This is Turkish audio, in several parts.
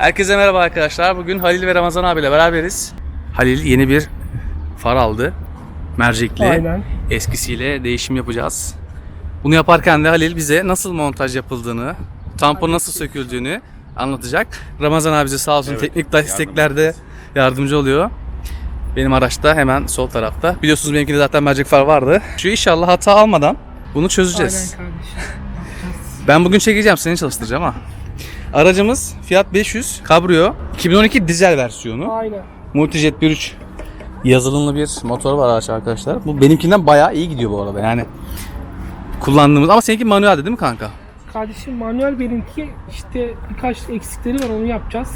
Herkese merhaba arkadaşlar. Bugün Halil ve Ramazan abiyle beraberiz. Halil yeni bir far aldı. Mercekli. Aynen. Eskisiyle değişim yapacağız. Bunu yaparken de Halil bize nasıl montaj yapıldığını, tampon nasıl söküldüğünü anlatacak. Ramazan abi bize sağ olsun teknik desteklerde yardımcı oluyor. Benim araçta hemen sol tarafta. Biliyorsunuz benimkinde zaten mercek far vardı. Şu inşallah hata almadan bunu çözeceğiz. Aynen kardeşim. Ben bugün çekeceğim seni çalıştıracağım ha. Aracımız Fiat 500 Cabrio 2012 dizel versiyonu. Aynen. Multijet 1.3 yazılımlı bir motor var araç arkadaşlar. Bu benimkinden bayağı iyi gidiyor bu arada yani. Kullandığımız ama seninki manueldi değil mi kanka? Kardeşim manuel benimki işte birkaç eksikleri var onu yapacağız.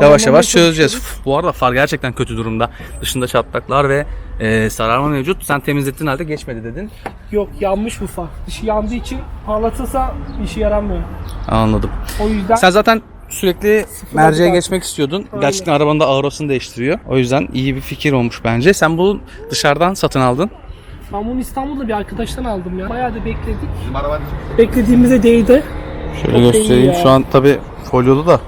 Yavaş yavaş çözeceğiz. Uf, Bu arada far gerçekten kötü durumda. Dışında çatlaklar ve e, sararma mevcut. Sen temizlettiğin halde geçmedi dedin. Yok yanmış bu far. Dışı yandığı için parlatırsa işe yaramıyor. Anladım. O yüzden Sen zaten sürekli merceğe geçmek istiyordun. Aynen. Gerçekten arabanın da aurosunu değiştiriyor. O yüzden iyi bir fikir olmuş bence. Sen bunu dışarıdan satın aldın. ben bunu İstanbul'da bir arkadaştan aldım ya. Bayağı da bekledik. Beklediğimize değdi. Şöyle Çok göstereyim. ya. Şu an tabi folyolu da.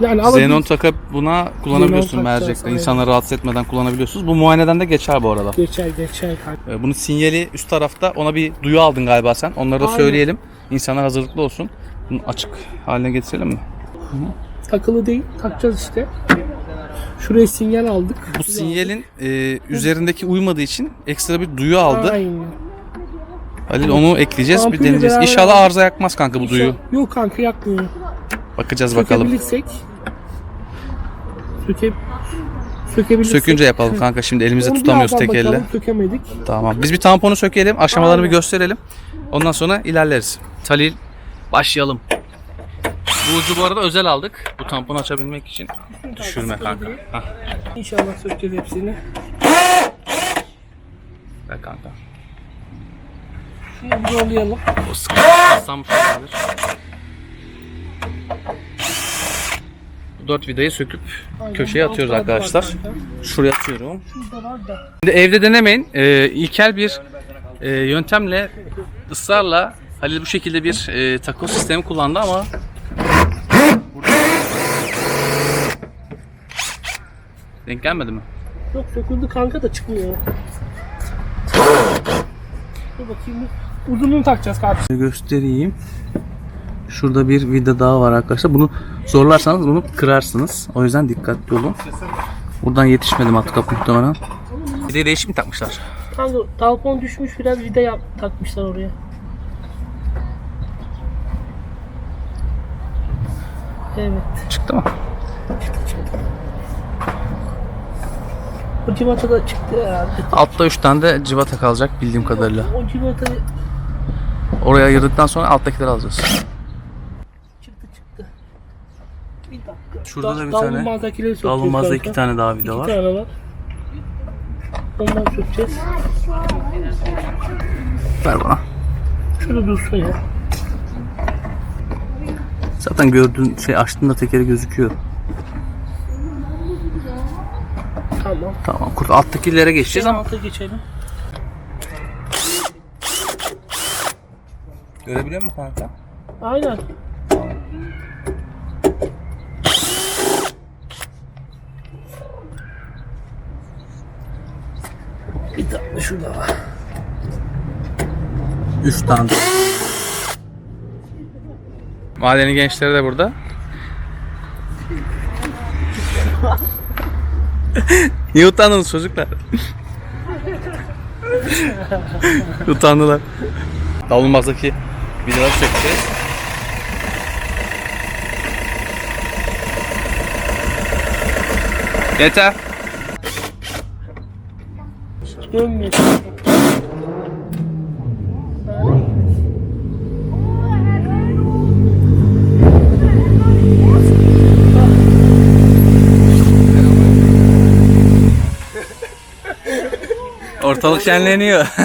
Yani ama Xenon takıp buna kullanabiliyorsun Xenon takacağız, mercekte. aynen. İnsanları rahatsız etmeden kullanabiliyorsunuz. Bu muayeneden de geçer bu arada. geçer geçer kardeşim. Ee, Bunun sinyali üst tarafta. Ona bir duyu aldın galiba sen. Onları da Aynen. söyleyelim. İnsanlar hazırlıklı olsun. Bunu açık haline getirelim mi? Takılı değil. Takacağız işte. Şuraya sinyal aldık. Bu sinyalin e, üzerindeki uymadığı için ekstra bir duyu aldı. Aynen. Halil onu ekleyeceğiz. Bir Ampulü deneyeceğiz. beraber İnşallah aldık. arıza yakmaz kanka bu duyu. Yok kanka yakmıyor. Bakacağız bakalım. Sökebilirsek. Söke, sökebilirsek. Sökünce yapalım kanka. Şimdi elimizde Onu tutamıyoruz birazdan tek elle. bakalım, Sökemedik. Tamam. Biz bir tamponu sökelim. Aşamalarını bir gösterelim. Ondan sonra ilerleriz. Talil başlayalım. Bu ucu bu arada özel aldık. Bu tamponu açabilmek için. Düşürme kanka. Hah, İnşallah sökeceğiz hepsini. ver kanka. Şunu bir zorlayalım. O sıkıntı olabilir. Bu dört vidayı söküp Aynen, köşeye atıyoruz var arkadaşlar. kanka. Şuraya atıyorum. Var. Şimdi evde denemeyin. Ee, ilkel bir e, yöntemle ısrarla Halil bu şekilde bir e, takoz sistemi kullandı ama Denk gelmedi mi? Yok söküldü kanka da çıkmıyor. Dur bakayım. Uzunluğunu takacağız kardeşim. Göstereyim. Şurada bir vida daha var arkadaşlar. Bunu zorlarsanız bunu kırarsınız. O yüzden dikkatli olun. Buradan yetişmedi matkap muhtemelen. Vidayı değişik mi takmışlar? Kanka talpon düşmüş biraz vida yap, takmışlar oraya. Evet. Çıktı mı? O civata da çıktı herhalde. Altta 3 tane de civata kalacak bildiğim kadarıyla. O civata Oraya ayırdıktan sonra alttakileri alacağız. çıktı çıktı. Bir dakika. Şurada da bir tane kanka. iki tane daha vida İki var. tane var. Ondan sökeceğiz. Ver bana. Şurada dursun ya. Zaten gördüğün şey açtığında tekeri gözüküyor. Tamam. Tamam. Kurt alttakilere geçeceğiz ama alta geçelim. görebiliyor musun kanka? Aynen. Bir tane şurada var. 3 tane. Mahallenin gençleri de burada. Niye utandınız çocuklar? Utandılar. Davulmazdaki vidaları sökeceğiz. Yeter. Dönmüyor. Ortalık şenleniyor.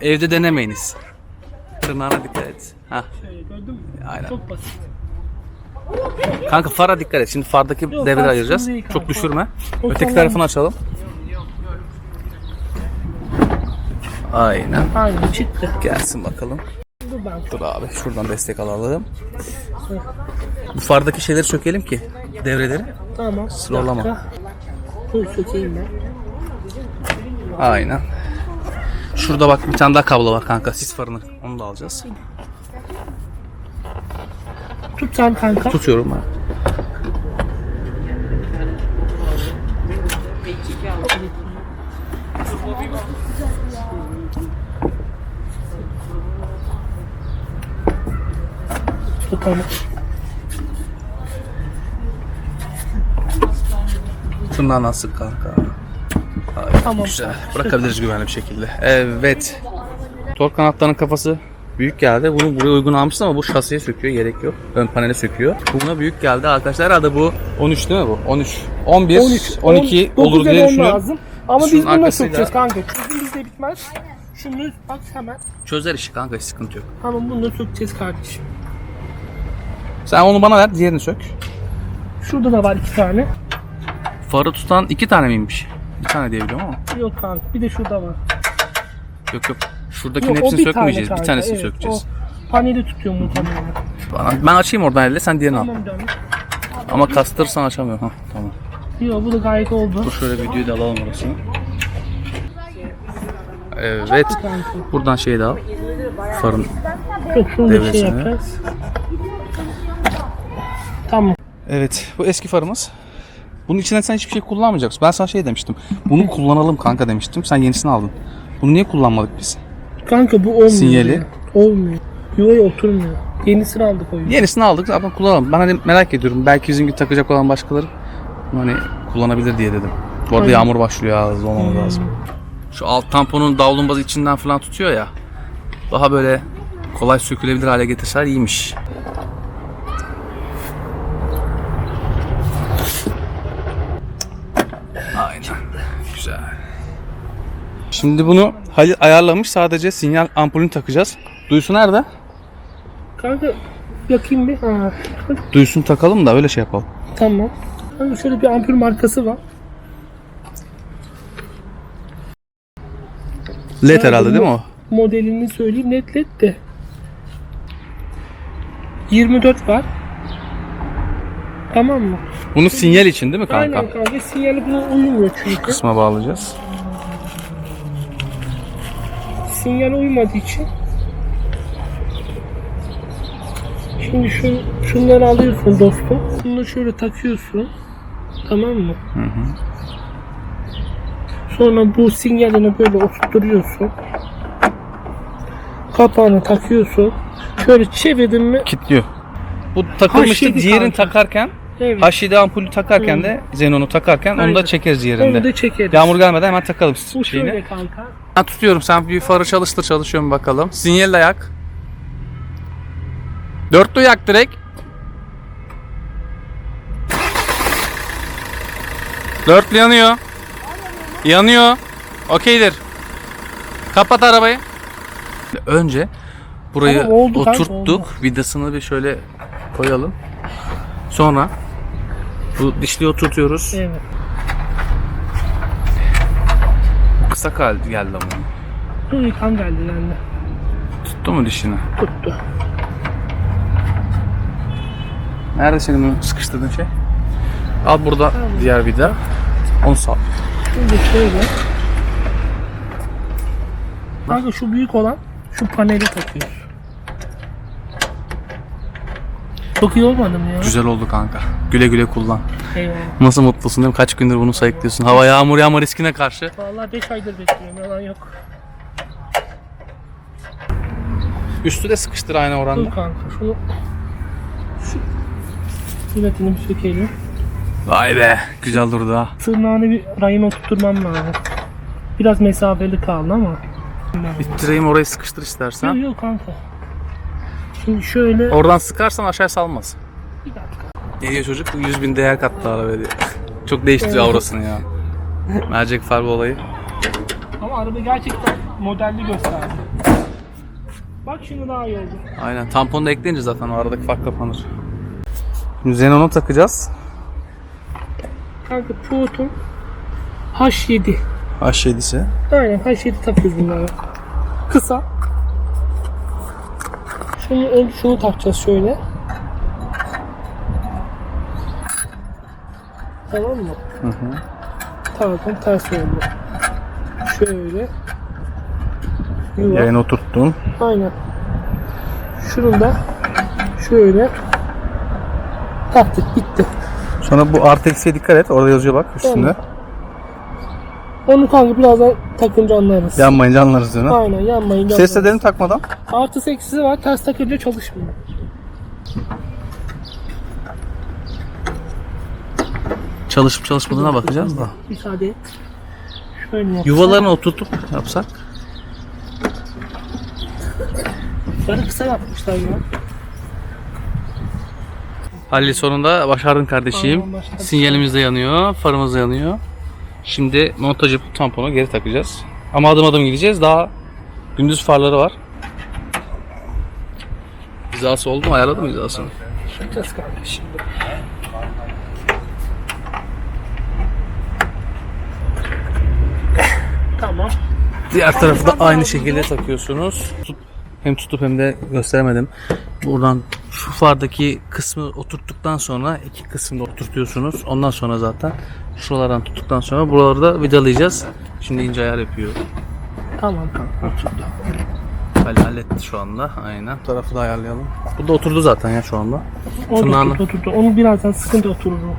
Evde denemeyiniz. Tırnağına dikkat et. Hah, Şöyle gördün mü? aynen. Çok basit. Kanka fara dikkat et. Şimdi fardaki Yok, devreleri far ayıracağız. sıkıntı değil Çok kanka. düşürme. O Öteki tamam. tarafını açalım. Aynen. Aynen çıktı. Gelsin bakalım. Dur Dur ben. Dur abi şuradan destek alalım. Bu fardaki şeyleri sökelim ki devreleri. Tamam. bir Sıralama. dakika. Dur sökeyim ben. Aynen. Şurada bak bir tane daha kablo var kanka sis farını. Onu da alacağız. Tut sen kanka. Tutuyorum ben. Tut tamam. Tırnağından sık kanka. Tamam. Güzel. Bırakabiliriz güvenli bir şekilde. Evet. Tork kanatlarının kafası büyük geldi. Bunu buraya uygun almıştım ama bu şasiye söküyor. Gerek yok. Ön panele söküyor. Bu Buna büyük geldi arkadaşlar. Herhalde bu 13 değil mi bu? 13. 11, 13, 12 on- olur diye düşünüyorum. lazım. Ama Şunun biz bunu arkasıyla- sökeceğiz kanka. Çözüm bizde bitmez. Şunu bak hemen. Çözer işi kanka hiç sıkıntı yok. Tamam bunu da sökeceğiz kardeşim. Sen onu bana ver diğerini sök. Şurada da var iki tane. Farı tutan iki tane miymiş? Bir tane diye biliyorum ama. Yok kanka. Bir de şurada var. Yok yok. Şuradakinin Yok, o hepsini bir tane sökmeyeceğiz. kanka, bir tanesini evet, sökeceğiz. O paneli tutuyor muhtemelen. Bana- Ben açayım oradan elle sen diğerini al. Tamam canım. Ama kastırırsan açamıyorum. Hah, tamam. Yok bu da gayet oldu. Dur şöyle videoyu da alalım orasını. Evet. Buradan şeyi de al. Farın. Yok şunu da şey Devresini. yapacağız. Tamam. Evet. Bu eski farımız. Bunun içinden sen hiçbir şey kullanmayacaksın. Ben sana şey demiştim. Bunu kullanalım kanka demiştim. Sen yenisini aldın. Bunu niye kullanmadık biz? Kanka bu olmuyor. Sinyali. ya. Olmuyor. Yuvaya oturmuyor. Yenisini aldık o yüzden. Yenisini aldık zaten kullanalım. Ben hani merak ediyorum. Belki gibi takacak olan başkaları hani kullanabilir diye dedim. Bu arada Aynen. yağmur başlıyor ya hızlı olmamız lazım. Şu alt tamponun davlumbazı içinden falan tutuyor ya. Daha böyle kolay sökülebilir hale getirseler iyiymiş. Aynen. Güzel. Şimdi bunu Halil ayarlamış. Sadece sinyal ampulünü takacağız. Duyusu nerede? Kanka yakayım bir. Ha. Duyusunu takalım da öyle şey yapalım. Tamam. Kanka şöyle bir ampul markası var. LED Ha, herhalde değil mi o? Modelini söyleyeyim net led de. 24 var. Tamam mı? Bunu sinyal için değil mi kanka? Aynen kanka. Sinyali buna uymuyor çünkü. Kısma bağlayacağız. Sinyal uymadığı için. Şimdi şu, şunları alıyorsun dostum. Bunu şöyle takıyorsun. Tamam mı? Sonra bu sinyalini böyle oturtuyorsun. Kapağını takıyorsun. Şöyle çevirdin mi? Kilitliyor. Bu takılmıştı. H7 Diğerini takarken Evet. H7 ampulü takarken de Xenon'u takarken onu da Aynen. çekeriz Onu diğerinde. da çekeriz. Yağmur gelmeden hemen takalım Bu şeyini. şöyle kanka. Ben tutuyorum. Sen bir farı çalıştır çalışıyor mu bakalım. Sinyal yak. Dörtlü yak direkt. Dörtlü yanıyor. Yanıyor. Okeydir. Kapat arabayı. Önce burayı oldu kanka, oturttuk. oldu. Vidasını bir şöyle koyalım. Sonra bu dişliği oturtuyoruz. Evet. Kısa kal- geldi ama. Dur yıkan geldi yani. Tuttu mu dişini? Tuttu. Nerede senin o sıkıştırdığın şey? Al burada diğer vida. Onu sal. Şimdi şöyle. Kanka şu büyük olan şu paneli takıyoruz. Çok iyi olmadı mı ya? Güzel oldu kanka. Güle güle kullan. Eyvallah. Nasıl mutlusun değil mi? Kaç gündür bunu sayıklıyorsun. Hava yağmur yağma riskine karşı. Vallahi 5 aydır bekliyorum yalan yok. Üstü de sıkıştır aynı Dur oranda. kanka şunu şu jiletini bir sökelim. Vay be. Güzel durdu ha. Tırnağını bir rayına oturtmam lazım. Biraz mesafeli kaldı ama. İttireyim orayı sıkıştır Yok istersen. yok kanka. Şimdi şöyle Oradan sıkarsan aşağı salmaz. bir dakika. Ne diyor çocuk? 100 bin değer kattı arabaya diyor. Çok değiştiriyor aurasını ya. Mercek farbe olayı. Ama araba gerçekten modelli gösterdi. Bak şimdi daha iyi oldu. Aynen. Tamponu da ekleyince zaten o aradaki fark kapanır. Şimdi Xenon'u takacağız. Kanka Puğut'un H7. H7'si. Aynen H7 takıyoruz bunlara. Kısa. Şunu, önce şunu takacağız şöyle. Tamam mı? Hı hı. Tamam ters oldu. Şöyle. Yuva. Yayını oturttun. Aynen. Şunu da şöyle taktık bitti. Sonra bu artı eksiye dikkat et. Orada yazıyor bak üstünde. Onu kanka birazdan takınca anlarız. Yanmayınca anlarız diyor. Aynen yanmayınca Ses anlarız. edelim takmadan. Artı eksisi var ters takınca çalışmıyor. Çalışıp çalışmadığına bakacağız da. Müsaade et. Şöyle. Yuvalarını oturtup yapsak. Sarı kısa yapmışlar ya. Halil sonunda başardın kardeşim. Başardık. Sinyalimiz de yanıyor, farımız da yanıyor. Şimdi montaj yapıp tamponu geri takacağız. Ama adım adım gideceğiz. Daha gündüz farları var. Hizası oldu mu? Ayarladı mı hizasını? Bakacağız kanka şimdi. Tamam. Diğer tarafı da aynı şekilde takıyorsunuz. Tut- Hem tutup hem de gösteremedim. Buradan şu fardaki kısmı oturttuktan sonra iki kısmını oturtuyorsunuz. Ondan sonra zaten şuralardan tuttuktan sonra buraları da vidalayacağız. Şimdi ince ayar yapıyor. Tamam kanka. Oturdu. Ali halletti şu anda. Aynen. Bu tarafı da ayarlayalım. Bu da oturdu zaten ya şu anda. O da Tırnağını- oturdu, oturdu. Onu birazdan sıkıntı oturur o.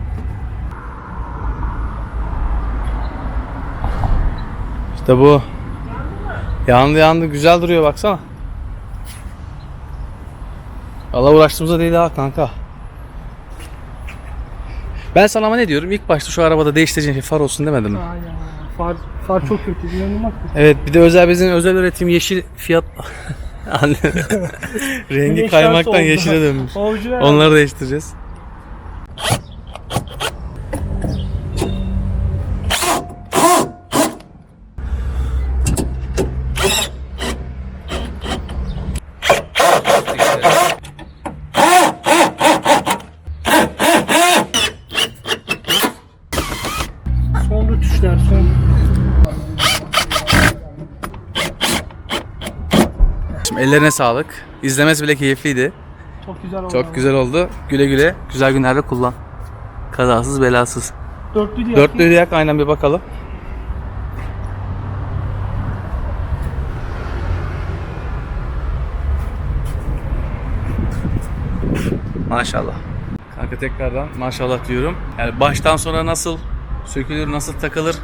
İşte bu. Yandı yandı güzel duruyor baksana. Allah uğraştığımızda değil ha kanka. Ben sana ama ne diyorum? İlk başta şu arabada değiştireceğin şey far olsun demedim mi? Aynen. Far, far çok kötü. İnanılmaz kötü. Evet bir de özel bizim özel üretim yeşil fiyat rengi Güneş kaymaktan oldu. yeşile dönmüş. Onları değiştireceğiz. Son rütüşler son. Şimdi ellerine sağlık. İzlemesi bile keyifliydi. Çok güzel oldu. Çok güzel oldu. Güle güle. Güzel günlerde kullan. Kazasız belasız. Dörtlü diye. Dörtlüğü yak aynen bir bakalım. Maşallah. Kanka tekrardan maşallah diyorum. Yani baştan sonra nasıl sökülür, nasıl takılır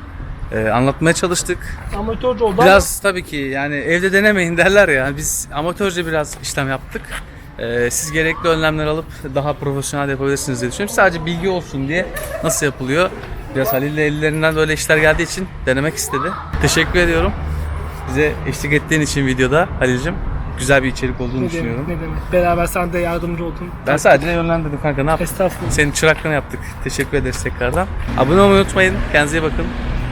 e, anlatmaya çalıştık. Amatörce oldu Biraz tabii ki yani evde denemeyin derler ya. Biz amatörce biraz işlem yaptık. Ee, siz gerekli önlemler alıp daha profesyonel yapabilirsiniz diye düşünüyorum. Sadece bilgi olsun diye nasıl yapılıyor. Biraz Halil'le ellerinden böyle işler geldiği için denemek istedi. Teşekkür ediyorum. Bize eşlik ettiğin için videoda Halil'cim. Güzel bir içerik olduğunu ne düşünüyorum. demek, ne demek. Beraber sen de yardımcı oldun. Ben sadece yönlendirdim kanka ne yapayım. Estağfurullah. Senin çıraklığını yaptık. Teşekkür ederiz tekrardan. Abone olmayı unutmayın. Kendinize iyi bakın.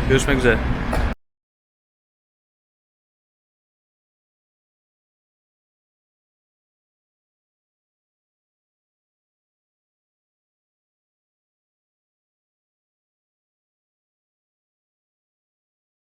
Görüşmek üzere.